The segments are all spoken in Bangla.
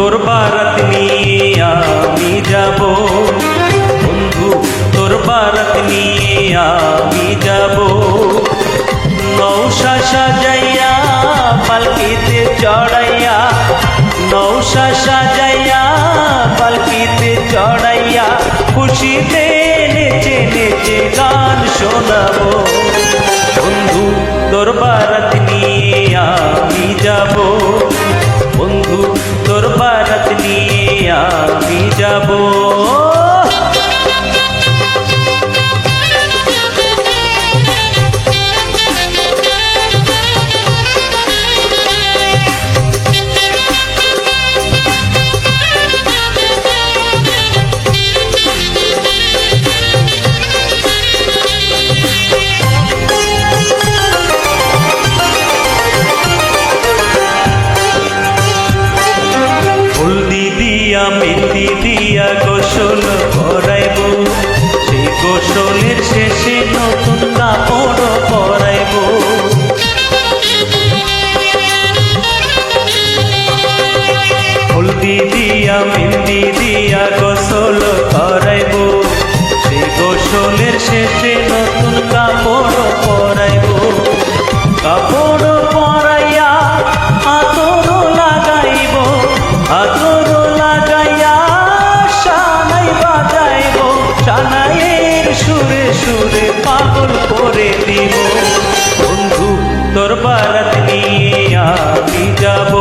তোর ভারত নিয়ে আমি যাব। বন্ধু, তোর ভারত নিয়ে আমি যাব। নৌশা সাজাইয়া পালকিতে চড়াইয়া নৌশা সাজাইয়া পালকিতে চড়াইয়া খুশিতে নেচে নেচে গান শোনাবো। বন্ধু, তোর বারাত নিয়ে আমি যাব। বন্ধু, তোর আমি যাব। গোসল করাইব সেই গোসলের শেষে নতুন কাপড় তোর ভারত নিয়ে আমি যাব।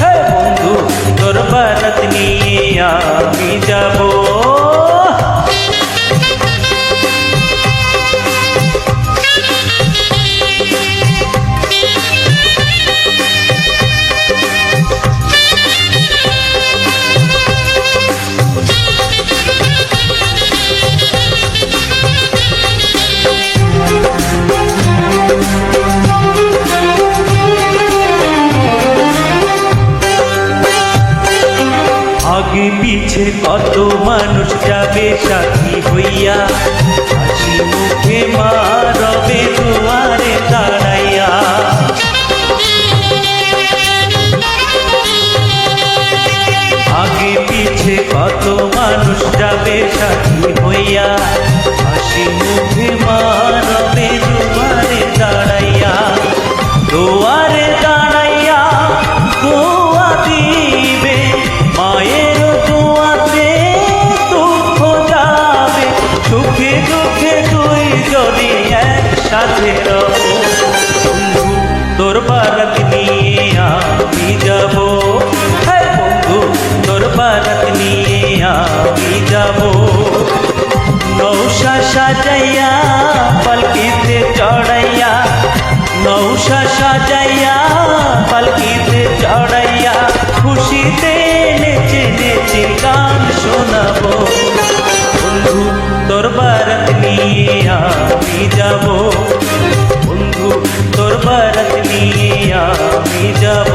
হে বন্ধু তোর ভারত নিয়ে আমি যাব। আগে পিছে কত মানুষ যাবে সাথী হইয়া? হাসি মুখে মা রবে দুয়ারে দাঁড়াইয়া আগে পিছে কত মানুষ যাবে সাথী হইয়া? হাসি মুখে মা সুখে দুঃখে দুই যদি একসাথে বন্ধু, তোর বারাত নিয়ে আমি যাব। বন্ধু, তোর বারাত নিয়ে আমি যাব। নৌসা সাজাইয়া, পালকিতে চড়াইয়া, নৌসা সাজাইয়া, পালকিতে চড়াইয়া, খুশিতে নেচে নেচে গান শোনাবো। আমি যাব। বন্ধু তোর বারাত নিয়ে আমি যাব।